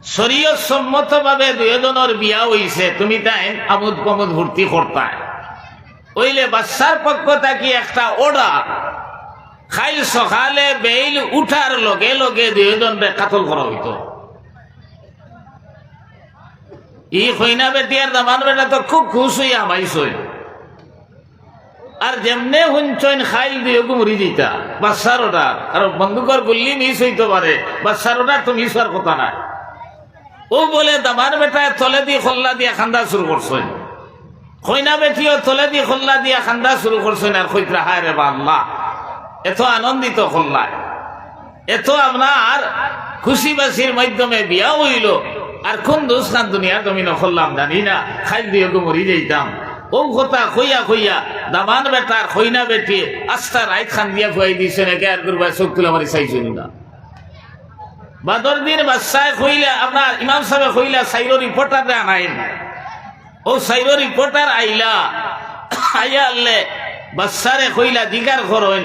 শরীয় সম্মত ভাবে দুজনের বিয়া হইছে, তুমি তাই আমোদ প্রমোদ ভর্তি করতায় ওইলে বাচ্চার পক্ষ থাকি একটা ওডা খাইল সকালে বেইল উঠার লগে লগে দুজন কাতল করা হইতো। ই কইনা বেটিয়ার দামান বেটা তো খুব খুশ হইয়া মাইছই আর যেমনে হুঞ্চইন খাইল দিয়ে মরি দিতা, বাচ্চার ওটা আর বন্ধুকর গুল্লি মিস হইতে পারে, বাচ্চার ওটা তো মিস হওয়ার কথা না ও বলে দামার বেটায় তলে দিয়ে খোল্লা দিয়ে খান্দা শুরু করছেন। কইনা বেটিও তলে দিয়ে খোল্লা দিয়ে খান্দা শুরু করছেন, আর কইতরা হায় রে বা আল্লাহ এত আনন্দিত খোল্লায়। এত আপনার খুশি বাসির মাধ্যমে বিয়া হইল। আর কোন দোষখান দুনিয়া তুমি নখল্লাম জানি না খাই দিয়ে মরি যাইতাম। ও কথা খইয়া খইয়া দামান বেটার খইনা বেটি আস্তা রাইত খান দিয়া খুয়াই দিছে নাকি আর করবা চোখ তুলে মারি চাইছেন না। বাদর দিন বাদশাহ কইলা, আপনার ইমাম সাহেব কইলা, সাইরো রিপোর্টার আনাইন। ও সাইরো রিপোর্টার আইলা। আইয়া আনলে বাদশারে কইলা দিগার করেন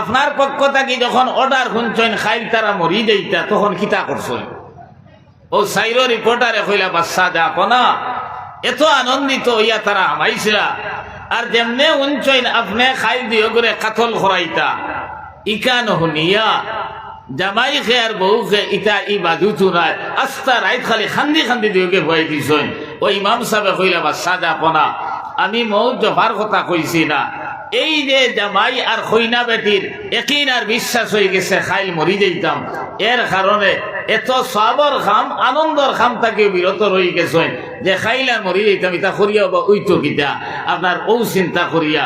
আপনার পক্ষ থাকি যখন অর্ডার শুনছেন খাইল তারা মরি যাইতা, তখন কিতা করছেন ও সাইরো রিপোর্টারে কইলা, বাদশাহ দেখো না। এত আনন্দিত হইয়া তারা আমাইছিলা। আর যেমনে উঞ্চইন আপনি খাইল দিও করে কাতল খরাইতা। ইকান হুনিয়া জামাই খে আর বউ খে ইটা ই বাজু নাই আস্তা রাইত খালি খান্দি খান্দি দিওকে ভয় দিছইন ও ইমাম সাহেব কইলা বা সাদা পনা আমি মৌ জফার কথা কইছি না। এই যে জামাই আর খৈনা বেটির একই আর বিশ্বাস হয়ে গেছে, খাইল মরি যাইতাম। এর কারণে এত সবর খাম আনন্দর খাম তাকে বিরত রয়ে গেছে যে খাইল মরি যাইতাম, ইতা করিয়া বা উইতো কিতা? আপনার ও চিন্তা করিয়া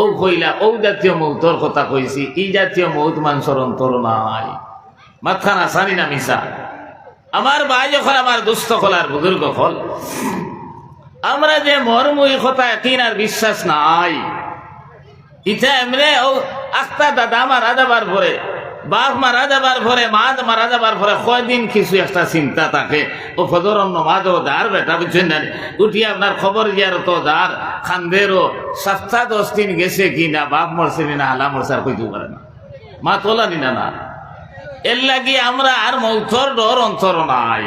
ও কইলা ও জাতীয় মৌতর কথা কইছি, ই জাতীয় মৌত মানুষের অন্তর নাই। মাথানা সানি না মিশা আমার ভাই যখন আমার দুস্থ খোলার বুজুর্গ হল, আমরা যে মর্মই কথা একদিন আর বিশ্বাস নাই। ইটা এমনি ও আস্তা দাদা মারা যাবার পরে বাপ মারা যাবার পরে মা মারা যাবার পরে কয়দিন কিছু একটা চিন্তা থাকে। ও ফজর নমাজ ও দার বেটা, বুঝছেন না? উঠি আপনার খবর ইয়ার তো দার খান্দেরও সপ্তাহ দশ দিন গেছে কি না, বাপ মরছে না হালা মরছে আর কইতে পারে না। মা তোলা নি না না। এর লাগি আমরা আর মৌথর ডর অন্তর নাই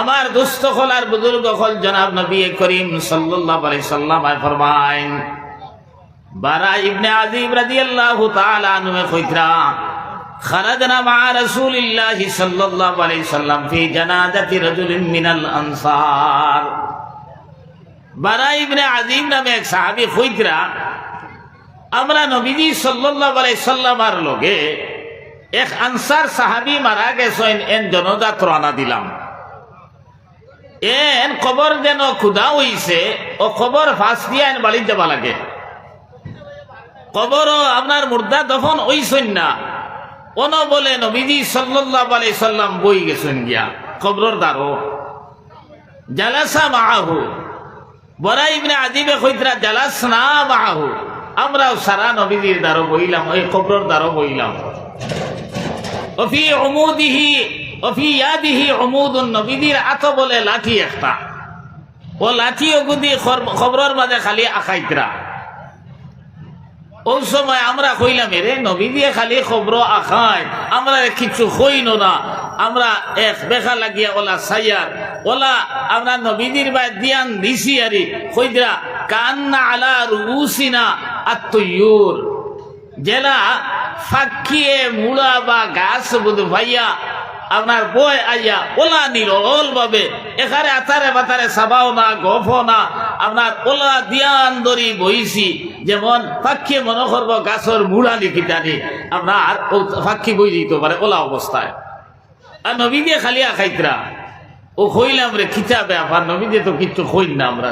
আমার দুস্থ হল আর বুজুর্গ হল জনাব নবী করিম সাল্লাল্লাহু আলাইহি সাল্লাম ফরমাইন বারা ইবনে আযিব রাদিয়াল্লাহু তাআলা আনহু কইতরা خرجنا مع رسول الله صلى الله عليه وسلم في جنازة رجل من الأنصار বারা ইবনে আযিব নামে এক সাহাবী কইতরা আমরা নবীজি সাল্লাল্লাহু আলাইহি সাল্লামার লগে এক আনসার সাহাবি মারা গেছেন, এন জনজাত রানা দিলাম। এন খবর যেন ক্ষুদা হইছে, ও খবর ফাঁস দিয়ে এন বাড়ি যাবা লাগে। খবর আপনার মুর্দা দফন ওইছেন না। কোন বলে নবীজি সাল্লাহ আলাই সাল্লাম বই গেছেন গিয়া খবর দ্বারো জালাসা মাহু বড়া ইবনে আজিবে কইতরা জালাস না মাহু আমরাও সারা নবীজির দ্বারো বইলাম, ওই খবর দ্বারো বইলাম। আত বলে লাঠি একটা। লাঠি খালি আমরা কইলাম রে খালি আমরা কিছু কইন না। আমরা এক বেখা লাগিয়া ওলা সাইয়ার, ওলা আমরা নবীদের বা দিয়ান দিছি আরি, কইদরা, কান্না আলা রুসিনা আত্ময়ুর জেলা ফাঁকিয়ে মুড়া বা গাছ বুধ ভাইয়া, আপনার বই আইয়া ওলা নিরল ভাবে এখানে আতারে বাতারে সাবাও না গফ না। আপনার ওলা দিয়ান দরি বইছি, যেমন পাখি মনে করব গাছর মুড়া লিখিতানি আপনার পাখি বই দিতে পারে ওলা অবস্থায়। আর নবী দিয়ে খালি খাইতরা ও কইলাম রে খিচা ব্যাপার নবী দিয়ে তো কিচ্ছু কইন না আমরা।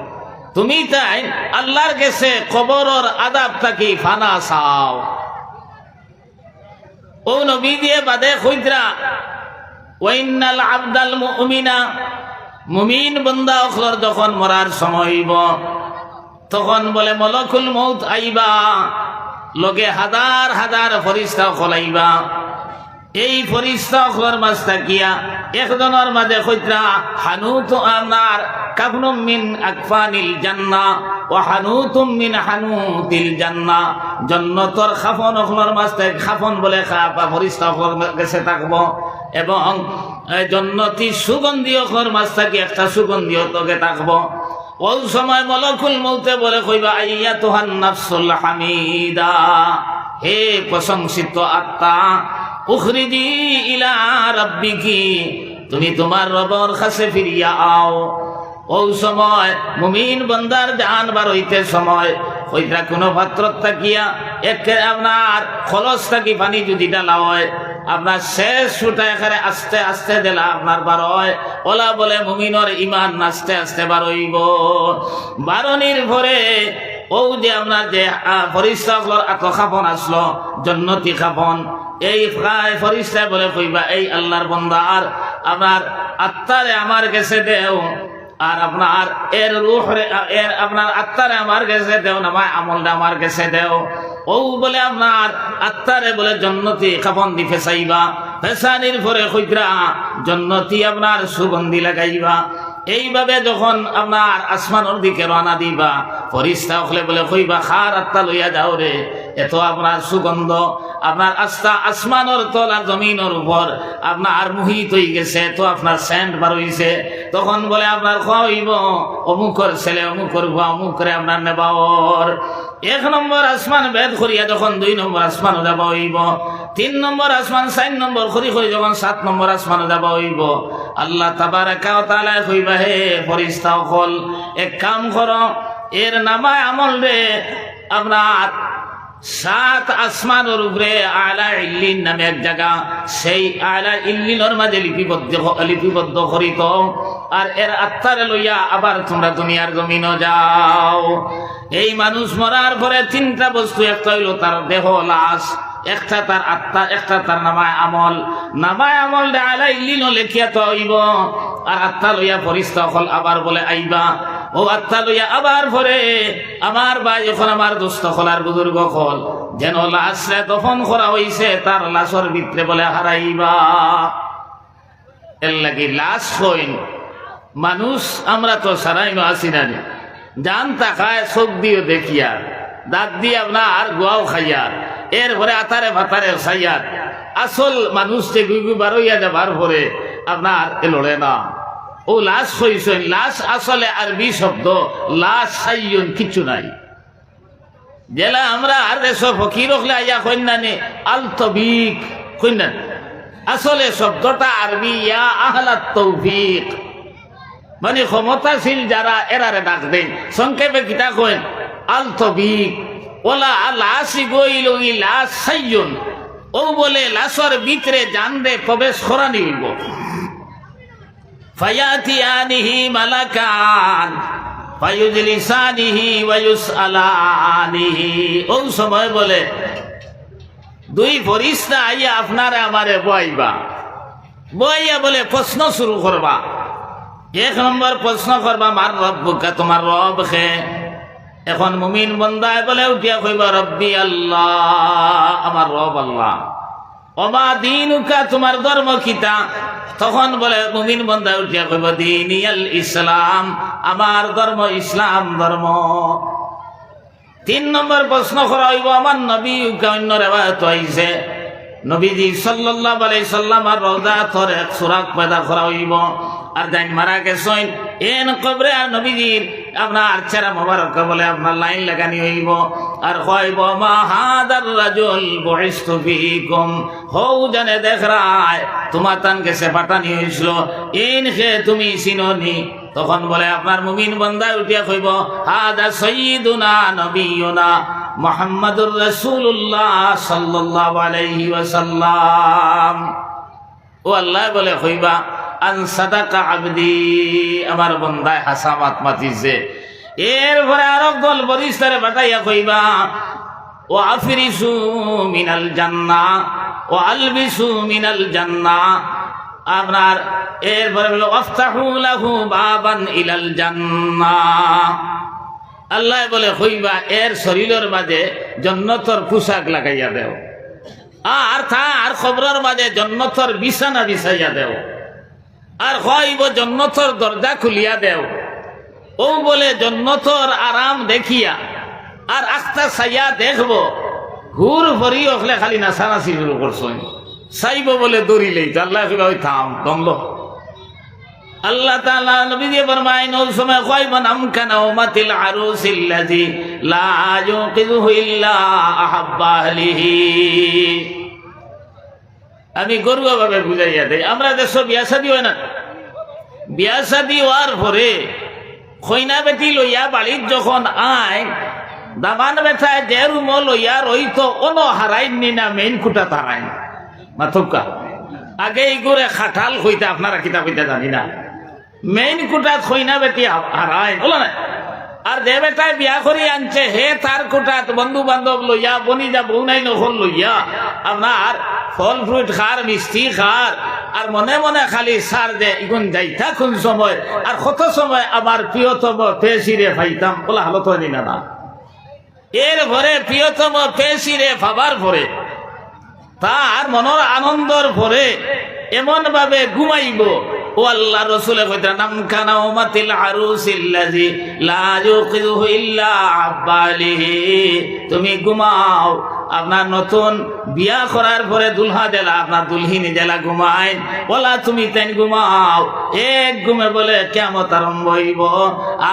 তুমি তাই আল্লাহর কাছে কবরের আদাব থাকি ফানা চাও। ও নবী দিয়ে বাদে খুঁজরা ওয়াইনাল আবদাল মুমিনা, মুমিন বন্দা অখলর যখন মরার সময় তখন বলে মলকুল মৌত আইবা লগে হাজার হাজার ফরিস্তা খলাইবা। এই ফরিস্তা মাছ থাকিয়া একজনের মাঝে কইত্রা হানুত আপনার কাফনুম মিন আকফানিল জান্না ও হানুতুম মিন এবং জন্নতি সুগন্ধি অখলর মাছ থাকি, একটা সুগন্ধি তোকে থাকব। ওই সময় মলকুল মৌতে বলে কইবা আইয়া তোহান হামিদা। হে প্রশংসিত আত্মা ইলা তুমি তোমার রবর কাছে ফিরিয়া আও। ওই সময়, মুমিন বন্দার জান বার হইতে সময় ওইটা কোনো পাত্র থাকিয়া, একে আপনার খলস থাকি পানি যদি ডালা হয়, আপনার শেষ ফুটা এখানে আস্তে আস্তে দিলা আপনার বার হয়। ওলা বলে মুমিনর ইমান নাচতে আস্তে বার হইব বারণির ভরে, ও যে আপনার যে ফরিস্তাগুলোর আত খাপন আসলো, জন্নতি খাপন এই ফরিস্তায় বলে কইবা, এই আল্লাহর বন্দার আপনার আত্মারে আমার কাছে দেও, আর আপনার এর রুহ এর আপনার আত্মারে আমার কাছে দেও না মায় আমলটা আমার কাছে দেও। ও বলে, আপনার আত্মারে বলে জন্নতি খাপন দি ফেসাইবা, ফেসানির পরে কইরা জন্নতি আপনার সুগন্ধি লাগাইবা। এইভাবে যখন আপনার আসমানোর দিকে রওনা দিবা, ফরিস্তা হলে বলে কইবা খার আত্মা লইয়া যাও রে। এত আপনার সুগন্ধ, আপনার আস্থা আসমানোর তলা জমিনের উপর আপনার মুহিত হয়ে গেছে তো আপনার স্যান্ড বার হইছে। তখন বলে, আপনার খাওয়াইব অমুকর ছেলে, অমুকর ভুয়া অমুকরে আপনার নেবাওর। এক নম্বর আসমান বেদ করিয়া যখন দুই নম্বর আসমান দেবা হইব তিন নম্বর আসমান, চার নম্বর করি করি যখন সাত নম্বর আসমান দেবা হইব আল্লাহ তাবারাকা তালা কইবা, হে ফরিস্তা অকল, এক কাম কর, এর নামায় আমল রে আপনার সাত আসমানের উপরে আলা ইল্লিন নামে এক জায়গা। সেই আলা ইল্লিনের মাঝে লিপিবদ্ধ লিপিবদ্ধ করিত আর এর আত্মারে লইয়া আবার তোমরা দুনিয়ার জমিন যাও। এই মানুষ মরার পরে তিনটা বস্তু, একটা হইল তার দেহ লাশ, একটা তার আত্মা, একটা তার নামায় আমল। নামায় আমল আলা ইল্লিন লেখিয়া তো হইব আর আত্মা লইয়া ফরিস্তা হল আবার বলে, আইবা। ও আত্মা লইয়া আবার পরে আমার ভাই এখন আমার দোস্ত হলার বুজুর্গ হল যেন লাশরে দফন করা হইছে, তার লাশর ভিতরে বলে হারাইবা। এর লাগি লাশ হইন। মানুষ আমরা তো সারাই আসি না। জান তাকায় চোখ দিও দেখিয়ার দাঁত দিয়ে আপনার গোয়াও খাইয়ার এরপরে আতারে ভাতারে খাইয়ার আসল মানুষ যে গুই গুই বারইয়া যাবার পরে আপনার এ লড়ে না। ও লাশ হইছেন, লাশ আসলে আরবি শব্দ, লাশ সাইয়ন কিছু নাই। জেলা আমরা আর দেশ ফকির হলে আইয়া কন্যানে আলতবিক কন্যান আসলে শব্দটা আরবি, ইয়া আহলাত তৌফিক। মানে ক্ষমতাশীল যারা, এরারে ডাক দেন। সংক্ষেপে কিতা কইন? আলতবিক ওলা লাশি গইল ই লাশ সাইয়ন ও বলে, লাশর ভিতরে জানরে প্রবেশ করানি হইব ফায়াতিয়ানিহি মালাকান, ফায়ুজলিসানিহি ওয়ায়ুসআলানিহি। ও সময় বলে, দুই ফরিস্তা আইয়া আপনারে আমারে বইবা বইয়া বলে, প্রশ্ন শুরু করবা। এক নম্বর প্রশ্ন করবা, মার রব্বুকা, তোমার রব খে এখন মুমিন বন্দায় বলে উঠিয়া কইবা, রব্বি আল্লাহ, আমার রব আল্লাহ। অমা দিনুকা, তোমার ধর্ম কিতা তখন বলে, মুমিন বন্দা উঠিয়া কইব, দিনিয়াল ইসলাম, আমার ধর্ম ইসলাম ধর্ম। তিন নম্বর প্রশ্ন করা হইব, আমার নবী অন্য রেবায়ত হইছে। নবীজি সাল্লাল্লাহু আলাইহি সাল্লাম আর রওজা থর এক সুরাক পয়দা করা হইব। আর জান মারা গেছেন, এন কবরে আর নবীজির আপনার চেরা মোবারক বলে আপনার লাইন লাগানি হইব। আর কইব, মা হাদার রাজুল বহিস্তু ফিকুম। হৌ জানে দেখ তোমার তান গেছে পাঠানি হইছিল ইন খে তুমি চিননি। তখন বলে, আপনার মুমিন বন্দায় উঠিয়া কইব, হাদা সৈয়দুনা নবিয়ুনা মোহাম্মদুর রসুল্লাহ সাল্লাল্লাহু আলাইহি ওয়াসাল্লাম। ও আল্লাহ বলে, কইবা আন সাদাকা আবদি, আমার বন্দায় হাসামাত মাতিছে এরপরে আরও দল বরিস্তারে বাটাইয়া কইবা, ও আফরিসু মিনাল জান্না, ও আলবিসু মিনাল জান্না। আপনার এরপরে বলো অফতাহু লাহু বাবান ইলাল জান্নাহ আল্লাহ বলে হইবা এর শরীরের মাঝে জন্নতর পোশাক লাগাইয়া দেও। আর তার খবরের মাঝে জন্নতর বিছানা বিছাইয়া দেও। আর হইব জন্নতর দরজা খুলিয়া দেও। ও বলে, জন্নতর আরাম দেখিয়া আর আস্তা সাইয়া দেখব। ঘুর ভরি ওখলে খালি নাচানাচি শুরু করছেন চাইব বলে দৌড়িলেই আল্লাহ ওই থাম দমল আল্লাহ তাআলা নবী দিয়ে ফরমায় ওই সময় কয়মান আমকানা উমাতিল আরুসিল্লাযী লা ইউকিযুহু ইল্লা আহাব্বা আমি গরুভাবে বুঝাইয়া দেই। আমরা দেশ বিয়া শাদি হয় না। বিয়া শাদি হওয়ার পরে খৈনা বেটি লইয়া বাড়ির যখন আয়, দামান বেঠায় যে রুম লইয়া রইতো, অন হারাইনি না, মেইন খুঁটা তারাই মাথকা, আগে এইগুড়ে খাটাল হইতে আপনারা কিতাব হইতে জানি না। মেইন কুটাত খৈনা বেটি হারাই বলো না? আর যে বিয়া করি আনছে। হে তার কুটাত বন্ধু বান্ধব লইয়া বনি যা নাই নখল লইয়া। আপনার ফল, ফ্রুট খার, মিষ্টি খার, আর মনে মনে খালি সার দে, ইগুন যাইতা কোন সময়, আর কত সময় আমার প্রিয়তম পেশিরে পাইতাম বলা হালত হয়নি না। এর ভরে প্রিয়তম পেশিরে ভাবার ভরে, তার মনের আনন্দর ভরে এমন ভাবে ঘুমাইব ও আল্লাহ রসুলে কইতা নাম খানা ওমাতিল আরুসিল্লাজি লা ইউকিযুহু ইল্লা আব্বালিহি। তুমি ঘুমাও, আপনার নতুন বিয়া করার পরে দুলহা দেলা, আপনার দুলহিনী দেলা ঘুমায়। বলা, তুমি তেন ঘুমাও, এক ঘুমে বলে কেমত আরম্ভ হইব।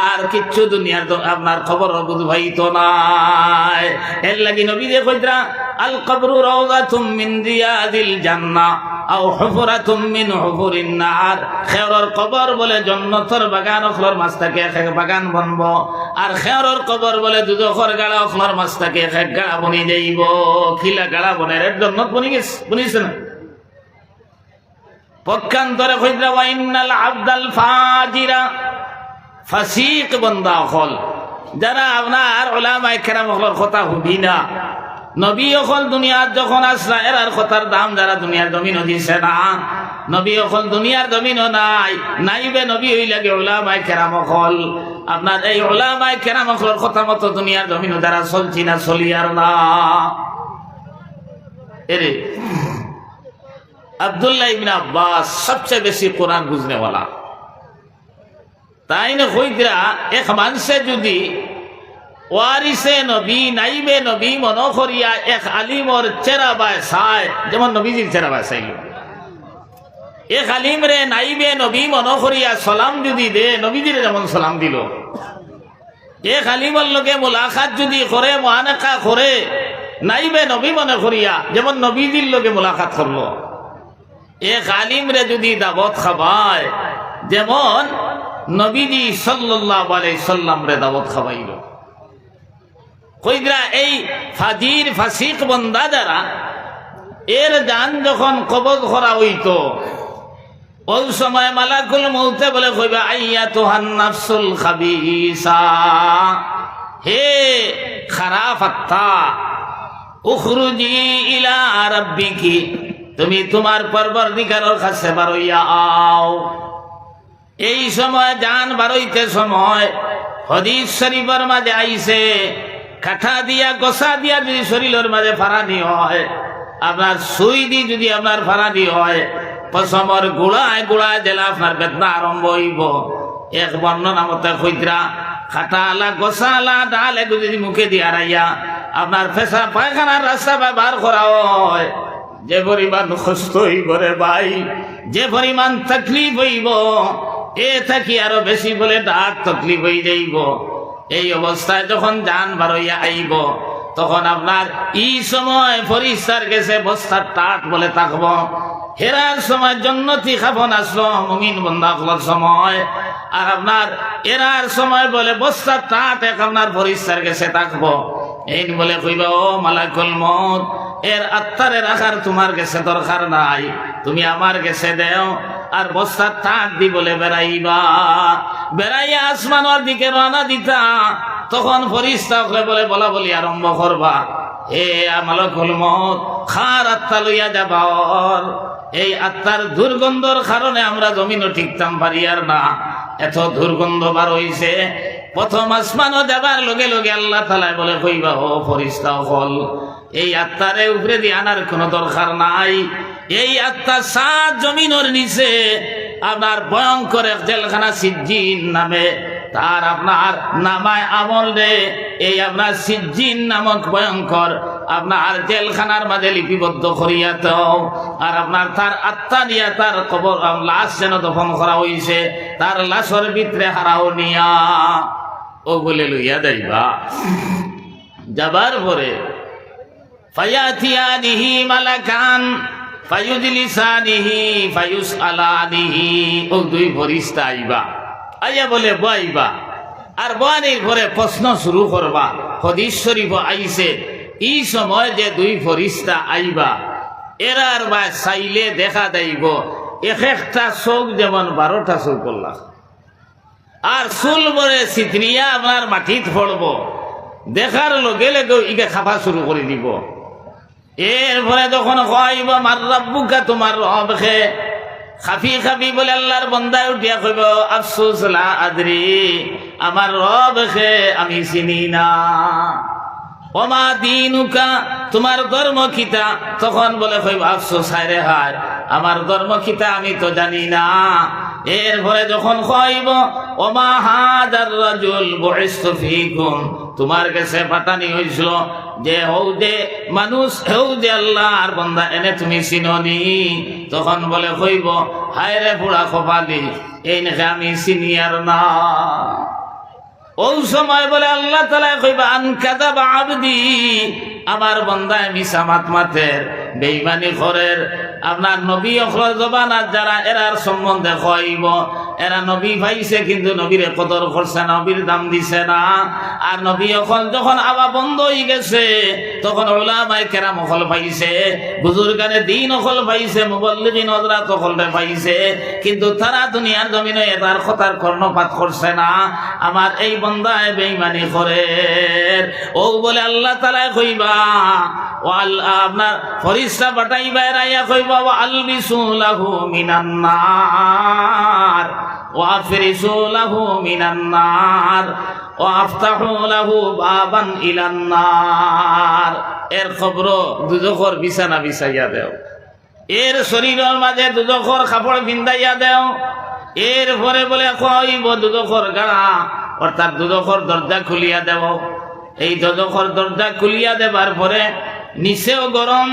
আর কিচ্ছু দুনিয়ার আপনার খবর বুঝবাইতো নাই। এর লাগি নবী যে আল কবরু রাওযাতুম মিন রিয়াদিল জান্নাহ আও হুফরাতুম মিন হুফুরিন নার। খেরর কবর বলে জন্নতর বাগান অখলর মাছ থাকে, এক বাগান বনব। আর খেরর কবর বলে দুদখর অখলর মাছ থাকে, এক গাড়া বনি যাইব। খিলা গাড়া বনে রে বনি গেছে, বনিছে না। পক্ষান্তরে কইরা ওয়াইনাল আবদাল ফাজিরা, ফাসিক যারা আপনার ওলামায়ে কেরাম হলর কথা হুবি না। নবী অকল দুনিয়ার যখন আসরা এরার কথার দাম যারা দুনিয়ার জমিনও দিছে না। নবী অকল দুনিয়ার জমিনও নাই, নাইবে নবী হই লাগে ওলামায় কেরাম অকল। আপনার এই ওলামায় কেরাম অকলের কথা মতো দুনিয়ার জমিনও যারা চলছি না, চলি আর না। এরে, আবদুল্লাহ ইবিন আব্বাস সবচেয়ে বেশি কোরআন বুঝনেওয়ালা। তাই না কইতরা এক মানুষে যদি ওয়ারিসে নবী, নাইবে নবী, মন করিয়া এক আলিমর চেরা বায় চায় যেমন নবীজির চেরা বায় চাইল এক আলিম রে নাইবে নবী মন করিয়া সালাম যদি দে, নবীজির যেমন সালাম দিল। এক আলিমর লোকে মোলাকাত যদি করে মহানেকা করে, নাইবে নবী মনে করিয়া যেমন নবীজির লোকে মোলাকাত করল। এক আলিম রে যদি দাবত খাবায়, যেমন নবীজি সাল্লাহ আলাই সাল্লাম রে দাবত খাবাইল কইদরা এই ফাজির ফাসিক বন্দা যারা, এর যান যখন কবজ করা হইতো, ওই সময় মালাকুল মৌতে বলে কইবা, আইয়া তোহান নাফসুল খাবিসা, হে খারাপ আত্মা, উখরুজি ইলা রাব্বিকি, তুমি তোমার পরবর্তীকারের কাছে বারইয়া আও। এই সময় জান বারইতে সময় হদিস শরীফের মাঝে আইছে কাঠা দিয়া গসা দিয়া যদি শরীরের মাঝে ফারানি হয়, আপনার সুই দি যদি আপনার ফারানি হয়, পশমর গুড়ায় গুড়ায় দিলে আপনার বেদনা আরম্ভ হইব। এক বর্ণনা মতে খৈত্রা খাটালা গসালা ডালে যদি মুখে দিয়া রাইয়া আপনার ফেসা পায়খানার রাস্তা ব্যবহার করা হয়, যে পরিমাণ কষ্ট হইব রে ভাই, যে পরিমাণ তকলিফ হইব, এ থাকি আরও বেশি বলে ডাক তকলিফ হয়ে যাইব। এই অবস্থায় যখন যান বারইয়া আইব, তখন আপনার ই সময় পরিষ্কার গেছে বস্তার টাট বলে থাকব। হেরার সময় জন্নতি খাবন আসলো মুমিন বন্ধা সময়। আর আপনার এরার সময় বলে বস্তার টাট এক আপনার পরিষ্কার গেছে থাকব। এই বলে কইবা, ও মালাকুল মত এর আত্মারে রাখার তোমার গেছে দরকার নাই, তুমি আমার গেছে দেও। আর বস্তার টাক দি বলে বেড়াইবা। বেড়াইয়া আসমানোর দিকে রানা দিতা। তখন ফরিস্তা বলে, বলা বলি আরম্ভ করবা। হে মালকুল মত খার আত্মা লইয়া যাবা এই আত্মার দুর্গন্ধর কারণে আমরা জমিনও ঠিকতাম পারি আর না। এত দুর্গন্ধ বার হইছে। প্রথম আসমানও দেবার লগে লগে আল্লাহ তালায় বলে, কইবা ও ফরিস্তা হল এই আত্মারে উপরে দিয়ে আনার কোনো দরকার নাই। এই আত্মা সাত জমিনের নিচে আপনার ভয়ঙ্কর জেলখানা সিজ্জিন নামে। তার আপনার নামায় আমল রে এই আপনার সিজ্জিন নামক ভয়ঙ্কর আপনার জেলখানার মাঝে লিপিবদ্ধ করিয়া তো আর আপনার তার আত্মা নিয়া তার কবর লাশ যেন দফন করা হইছে, তার লাশর ভিতরে হারাও নিয়া। ও বলে লইয়া যাইবা। যাবার পরে, ফায়াতিয়ানিহি মালাকান ফায়ুজলিসানিহি দুই আইবা। আইয়া বলে সময় যে দুই আইবা। বা চাইলে দেখা যাইব এক একটা চোখ যেমন বারোটা চোখ করলাম আর চুল বরে চিত্রিয়া আপনার মাটিত পড়ব দেখার লগে লগে ইকে খাফা শুরু করে দিব। এরপরে যখন কইব, মার রাব্বুকা, তোমার রবকে। খাফি খাফি বলে আল্লাহর বন্দায় উঠিয়া কইব, আফসোস, লা আদরি, আমার রবকে আমি চিনি না। ওমা দিনুকা, তোমার ধর্ম কিতা তখন বলে কইব, আফসোস, হায় রে হায়, আমার ধর্ম কিতা আমি তো জানি না। এরপরে যখন কইব, ওমা হাদার রাজুল, বুইস্তু ফিকুম, তোমার কাছে পাতানি হয়েছিল যে হৌ যে মানুষ হেউ যে আল্লাহর বন্দা এনে তুমি চিননি তখন বলে কইব হায় রে পুরা কপালি এই নাকি আমি চিনিয়ার না। ওই সময় বলে, আল্লাহ তালা কইবা আনকাদা বা আবদি, আমার বন্দায় মিশা মাত মাতের বেইমানি ঘরের আপনার নবী অখর জবানার যারা এরার সম্বন্ধে কইব এরা নবী পাইছে কিন্তু নবীর কদর করছে নবীর দাম দিছে না। আর নবী অকল যখন আবা বন্ধ হয়ে গেছে, তখন ওলামাই কেরাম অকল পাইছে বুজুর্গানে দিন অকল পাইছে মুবল্লিগিন হজরাত অকলরে পাইছে কিন্তু তারা দুনিয়ার জমিনে এটার কথার কর্ণপাত করছে না। আমার এই বন্দায় বেইমানি করে। ও বলে আল্লাহ তালায় কইবা, ও আল্লাহ, আপনার ফরিস্তা বাটাইবা এরাইয়া কইবা ও আলবিসু লাহু মিনান্নার ও আফরিসু লাহু মিনান্নার ও আফতাহু লাহু বাবান ইলান্নার এর খবর দুজখর বিছানা বিছাইয়া দেও। এর শরীরের মাঝে দুজখর কাপড় বিন্দাইয়া দেও। এর পরে বলে কইব দুদখর গাড়া অর্থাৎ দুদখর দরজা খুলিয়া দেব এই দুদখর দরজা খুলিয়া দেবার পরে নিচেও গরম,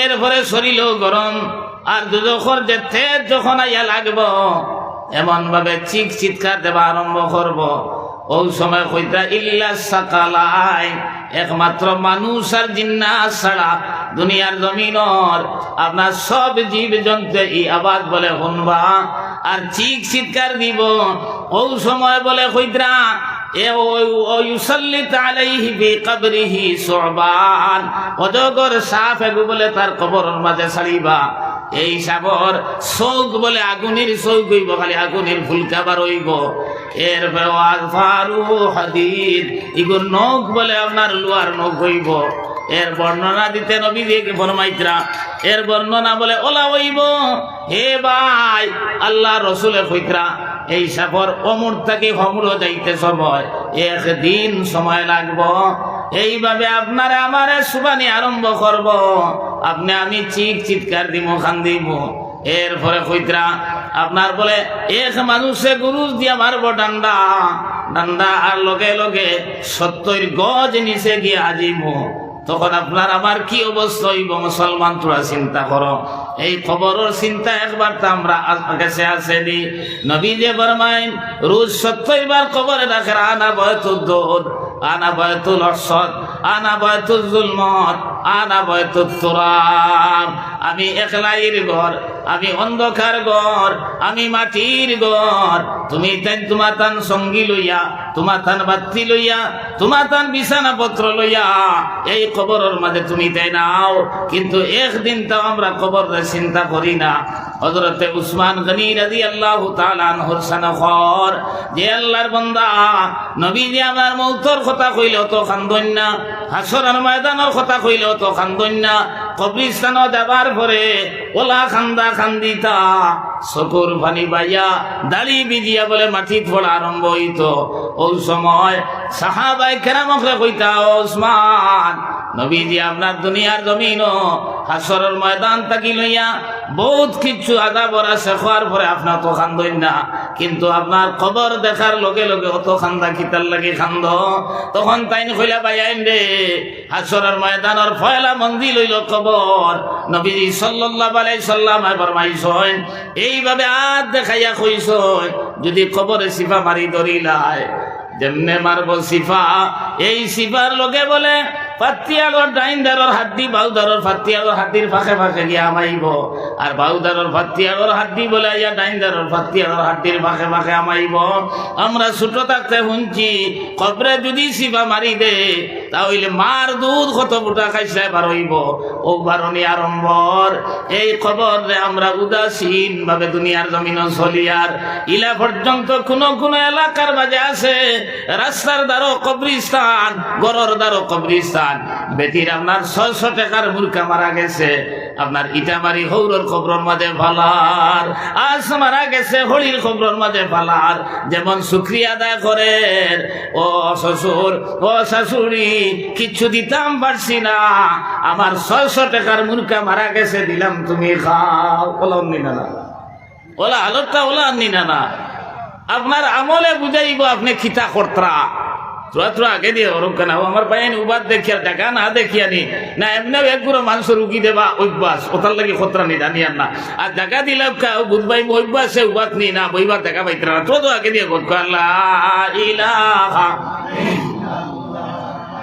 এর পরে শরীরও গরম। আর দুদখর যে তেজ যখন আইয়া লাগব এমন ভাবে চিক চিৎকার দেবা আরম্ভ করব। ওই সময় কইতা, ইল্লা সাকালাই একমাত্র মানুষ আর জিন্না ছাড়া দুনিয়ার জমিনর, আপনার সব জীব জন্তু এই আবাদ বলে শুনবা। আর চিক চিৎকার দিব। ওই সময় বলে কইতরা বলে তার কবরের মাঝে ছাড়িবা। এই সাগর চৌক বলে আগুনের চৌক হইব, খালি আগুনের ফুলকা বার হইব। এর ফারু হাদিদ, ইগুর নখ বলে আপনার লোয়ার নখ হইব। এর বর্ণনা দিতে নবী দিয়ে ফরমাইতরা, এর বর্ণনা বলে ওলা হইব। হে ভাই, আল্লাহ রসুলের কইতরা এই সাফর অমর থেকে হমর যাইতে সময় একদিন সময় লাগবো। এইভাবে আপনারে আমারে সুবানি আরম্ভ করব। আপনি আমি চিক চিৎকার দিব, খান দিব। এরপরে কইতরা, আপনার বলে, এক মানুষে গুরুজ দিয়া মারব ডান্ডা। ডান্ডা আর লগে লগে সত্তর গজ নিচে গিয়ে আজিব। তখন আপনার আমার কি অবস্থা হইব, মুসলমান তোরা চিন্তা করো। এই খবরের চিন্তা একবার তো আমরা কাছে আসেনি নবী যে বরমাইন রোজ সত্তর বার খবরে রাখে আনা বয়তুল দোদ আনা বয়তুল অসদ আনা বয়তুল জুলমত আনা বয়তুল তোরাম। আমি একলাইয়ের ঘর আমি অন্ধকার ঘর, আমি মাটির ঘর। তুমি তাই তোমার তান সঙ্গী লইয়া, তোমার তান বাতি লইয়া, তোমার তান বিছানা পত্র লইয়া, এই খবরের মাঝে তুমি তাই নাও। কিন্তু একদিন তো আমরা খবর চিন্তা করি না। হজরতে উসমান গনি রাজি আল্লাহ তালান হোরসান খর যে আল্লাহর বন্দা নবী যে আমার মৌতর কথা কইল তো খান্দন না, হাসরের ময়দানের কথা কইল তো খান্দন না। কবরিস্তান দেবার পরে ওলা খান্দা খান্দিতা। চকুর পানি বাইয়া দাড়ি বিজিয়া বলে মাটিত পড়া আরম্ভ হইত। ওই সময় সাহাবাই কেরামকরে কইতা ওসমান নবীজি, আপনার দুনিয়ার জমিন হাসরের ময়দান তাকি লইয়া বহুত কিছু আদা বরা শেখার পরে আপনার তো খান্দই না। কিন্তু আপনার খবর দেখার লগে লগে অত খান্দা খিতার লাগে খান্দ। তখন তাইন কইলা বাইয়াইন রে, হাসরের ময়দানের ফয়লা মন্দি লইল খবর। নবীজি সাল্লাল্লাহু আলাইহি সাল্লাম ফরমাইছেন, এইভাবে আদ দেখাইয়া কইছেন, যদি কবরে সিফা মারি ধরিলায়, যেমনে মারব সিফা এই সিফার লোকে বলে আমাইব। আমাইব। আমরা ছোট থাকতে শুনছি, কবরে যদি সিফা মারি দে তাহলে মার দুধ কত বুটা খাইছে বারইব ও বারণী আরম্ভর এই খবর আমরা উদাসীন ভাবে দুনিয়ার জমিন চলিয়ার ইলা পর্যন্ত কোন কোন এলাকার মাঝে আছে, রাস্তার দ্বারো কবরিস্তান গরর দ্বারো কবরিস্তান বেটির আপনার ছয়শো টাকার মুরকা মারা গেছে। আপনার ইটামারি হৌরর খবরের মাঝে ফালার। আজ মারা গেছে হরির খবরের মাঝে ফালার। যেমন শুক্রিয়া আদায় করেন, ও শ্বশুর, ও শাশুড়ি, কিচ্ছু দিতাম পারছি না। আমার ছয়শো টাকার মুরকা মারা গেছে, দিলাম তুমি খাও। ওলাম নিনা। না ওলা আলোটা ওলা আনি না আপনার আমলে বুঝাইব আপনি খিতা কর্তরা তোরা তোরা আগে দিয়ে ওরম কেন আমার বাইন উবাদ দেখিয়া, দেখা না দেখিয়া নি। না, এমনি একগুলো মানুষ রুগী দেবা, অভ্যাস। ওটার লাগে খতরা নি জানিয়ার না আর দেখা দিলাম কাউ বুধবাই অভ্যাস উবাদ নি, না, বইবার দেখা পাইতে না। তো আগে দিয়ে গোট করলা ইলাহা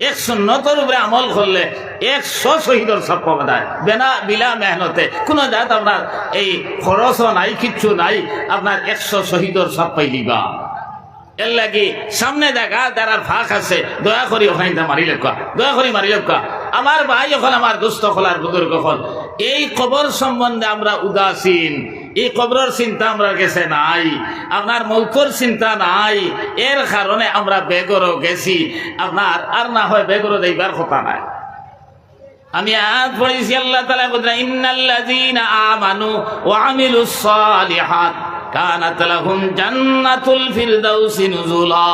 একশো নতর উপরে আমল করলে একশো শহীদর সব পাওয়া যায়। বেনা বিলা মেহনতে। কোনো জাত আপনার এই খরচও নাই, কিচ্ছু নাই, আপনার একশো শহীদর সব পাই দিবা। এর লাগি সামনে দেখা তারার ফাঁক আছে, দয়া করি ওখানে মারি লেখা, দয়া করি মারি লেখা। আমার ভাই এখন, আমার দুস্থ খোলার হল এই কবর সম্বন্ধে আমরা উদাসীন। এই কবরের চিন্তা আমরা গেছে নাই, আপনার মৌতর চিন্তা নাই, এর কারণে আমরা বেগরও গেছি, আপনার আর না হয় বেগরও দেইবার কথা নাই। আমি আজ পড়েছি আল্লাহ তালা বলছেন ইন্নাল্লাযীনা আমানু ওয়া আমিলুস সালিহাত, কানাত লাহুম জান্নাতুল ফিরদাউসি নুজুলা।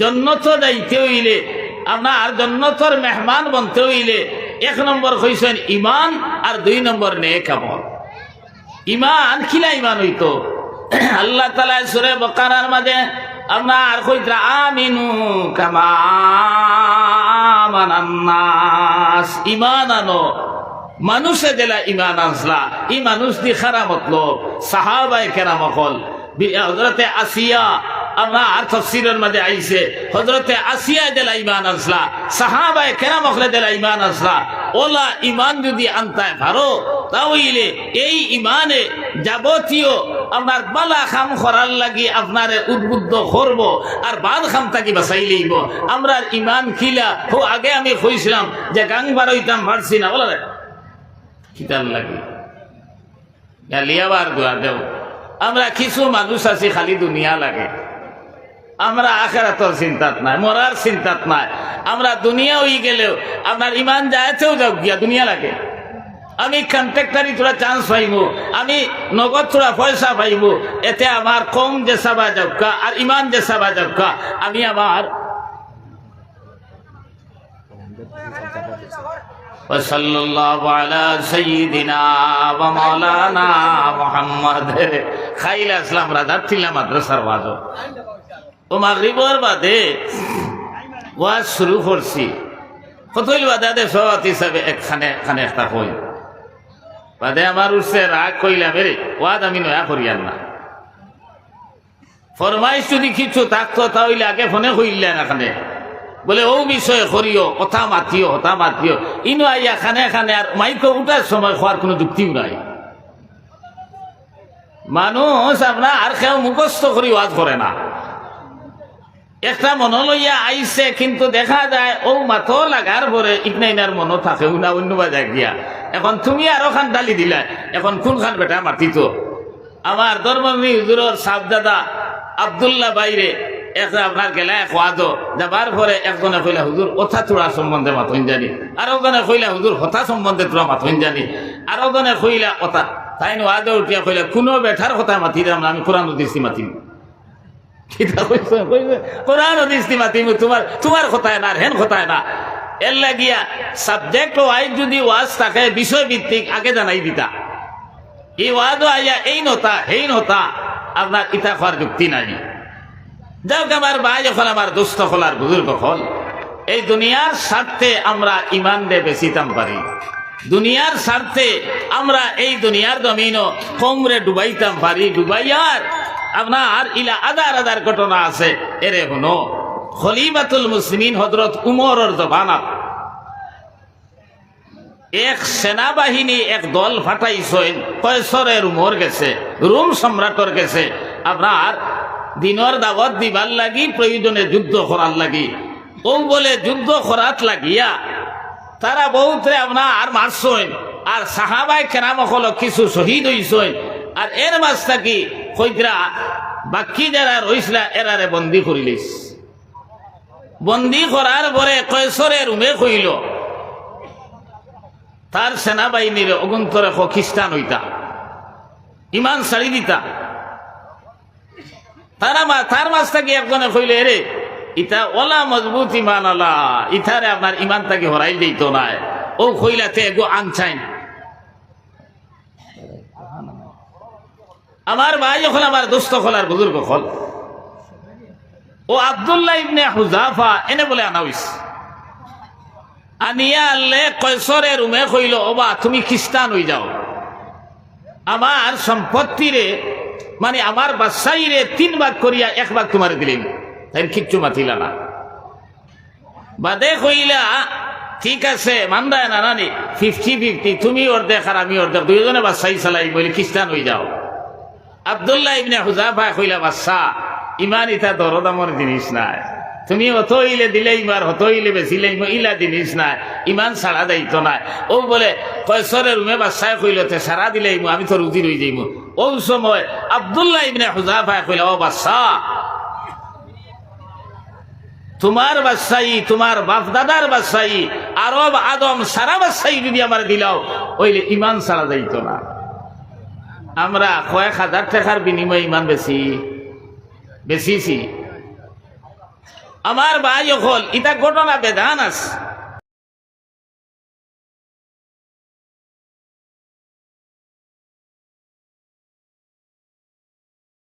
জন্নত যাইতে হইলে, আপনার জন্নতর মেহমান বনতে হইলে, এক নম্বর হইছেন ইমান আর দুই নম্বর নেক আমল। ইমান খিলা ইমান হইতো? আল্লাহ তালা সুরে বকারার মাঝে আপনার কইতরা, আমিনু কামা ইমান আনো। মানুষে দিলা ইমান আনসলা। ই মানুষ দি খারা মতলব সাহাবাই কেরাম হজরতে আসিয়া আমার তফসিরের মাঝে আইছে। হজরতে আসিয়া দিলা ইমান আনসলা সাহাবাই কেরাম দিলা ইমান আনসলা, ওলা ইমান যদি আনতায় পারো তাহলে এই ইমানে যাবতীয় আপনার বালা খাম করার লাগি আপনারে উদ্বুদ্ধ করব আর বাদ খাম তাকি বাঁচাই লইব। আমরা ইমান খিলা, হো, আগে আমি কইছিলাম যে গাং বারইতাম পারছি না, বলা কিতাব লাগে। লিয়াবার দোয়া দেও আমরা কিছু মানুষ আছি, খালি দুনিয়া লাগে। আমরা আখেরাতর চিন্তাত নাই মরার চিন্তাত নাই আমরা দুনিয়া হয়ে গেলেও আপনার ইমান যায়তেও যাও গিয়া দুনিয়া লাগে আমি কন্ট্রাক্টারি তোরা চান্স পাইব আমি নগদ তোরা পয়সা পাইব এতে আমার কম যে সাবা যাবকা আর ইমান যে সাবা যাবকা আমি আমার وصلى الله على سيدنا ومولانا محمد খাইল আসলাম রাজার ছিল মাদ্রাসার বাজো ও মাগরিবর বাদে ওয়াজ শুরু করছি। কতইল বাদে দে সভাপতি হিসাবে একখানে খানে একটা কই। বাদে আমার উঠছে রাগ কইলাম রে ওয়াদ আমি নয়া করিয়ান না। ফরমাইশ যদি কিছু থাকতো তাহলে আগে ফোনে কইলেন এখানে বলে, ও বিষয়ে করিও, কথা মাতিও কথা মাতিও। ইনো আইয়া খানে খানে আর মাইকে উঠার সময় খোয়ার কোনো যুক্তিও নাই। মানুষ আপনার আর কেউ মুখস্থ করি ওয়াজ করে না। একটা মন লইয়া আইছে, কিন্তু দেখা যায় ও মাথো লাগার পরে ইকনাইনার মনো থাকে, উনা অন্য বাজায় গিয়া এখন তুমি আরও খান ডালি দিলা, এখন কোন খান বেটা মাতিত আমার ধর্মী হুজুরের সাবদাদা আবদুল্লাহ বাইরে একটা আপনার গেলা এক ওয়াজ যাবার পরে একজনে কইলা হুজুর কথা তোরা সম্বন্ধে মাথইন জানি। আরও জনে কইলা হুজুর কথা সম্বন্ধে তোরা মাথইন জানি। আরও জনে কইলা কথা তাই ওয়াজে উঠিয়া কইলা, কোনো বেঠার কথা মাতি না আমি কোরআন দিছি কইছে না লাগিয়া যদি থাকে আগে জানাই দিতা। আইয়া, এই নতা আপনার ইতা খাওয়ার যুক্তি নাই। যাক আমার ভাই যখন আমার দুস্থ হলার বুজুর্গ হল। এই দুনিয়ার স্বার্থে আমরা ইমান দে বেচিতাম পারি। দুনিয়ার স্বার্থে আমরা এই দুনিয়ার জমিনও কমরে ডুবাইতাম পারি, ডুবাইয়ার আপনার ইলা আদার আদার ঘটনা আছে। এরে হনো খলিবাতুল মুসলিমিন হজরত উমরের জবানাত। এক সেনাবাহিনী, এক দল ফাটাইছেন কয়সরের উমর গেছে, রুম সম্রাটর গেছে। আপনার দিনর দাবত দিবার লাগি, প্রয়োজনে যুদ্ধ করার লাগি। ও বলে যুদ্ধ করাত লাগিয়া, তারা বহুতরে আপনার মারছেন, আর সাহাবাই কেরাম কিছু শহীদ হইছেন। আর এর মাছ থাকি কইতরা, বাকি যারা রইসলা, এরারে বন্দি করিলিস বন্দি করার পরে কয়সরের রুমে কইল, তার সেনাবাহিনীর অগুন্তরে খ্রিস্টান হইতা, ইমান ছাড়ি দিতা। তারা মা, তার মাছ থাকি একজনে কইলে রে ইটা ওলা মজবুত ইমান আলা ইথারে আপনার ইমান তাকে হরাই দিত নাই। ও কইলাতে এগো আনছাইন। আমার ভাই যখন আমার দোস্ত খোলার বুজুর্গ খল ও আবদুল্লাহ ইবনে হুজাফা, এনে বলে আনা হইছে। আনিয়া আনলে কয়সরে রুমে কইল ওবা তুমি খ্রিস্টান হয়ে যাও। আমার সম্পত্তিরে মানে আমার বাসাইরে তিন ভাগ করিয়া এক ভাগ তোমার দিলেন। তাই কিচ্ছু মাতিলা না। বাদে কইলা, ঠিক আছে, মান্দায় না নানি ফিফটি ফিফটি তুমি অর্ধেক আর আমি অর্ধেক দুইজনে বাসাই চালাই, বলে খ্রিস্টান হয়ে যাও। আবদুল্লাহ ইবনে হুজাফা কইলা, বাচ্চা, ইমান ইটা দরদামর জিনিস নাই। তুমি অত ইলে দিলে ইমার হত ইলে বেচিলে ইলা জিনিস নাই, ইমান সারা দায়িত্ব নাই। ও বলে কয়সরের রুমে বাচ্চায় কইলতে সারা দিলে আমি তো রুজি রই যাইম ও সময় আবদুল্লাহ ইবনে হুজাফা কইলা, ও বাচ্চা, তোমার বাচ্চাই, তোমার বাপ দাদার বাচ্চাই, আরব, আদম, সারা বাচ্চাই যদি আমার দিলাও ওইলে ইমান সারা যাইতো না আমরা কয়েক হাজার টাকার বিনিময়ে ইমান বেশি বেশিছি আমার ভাই হল ইটা ঘটনা বেদান আছে।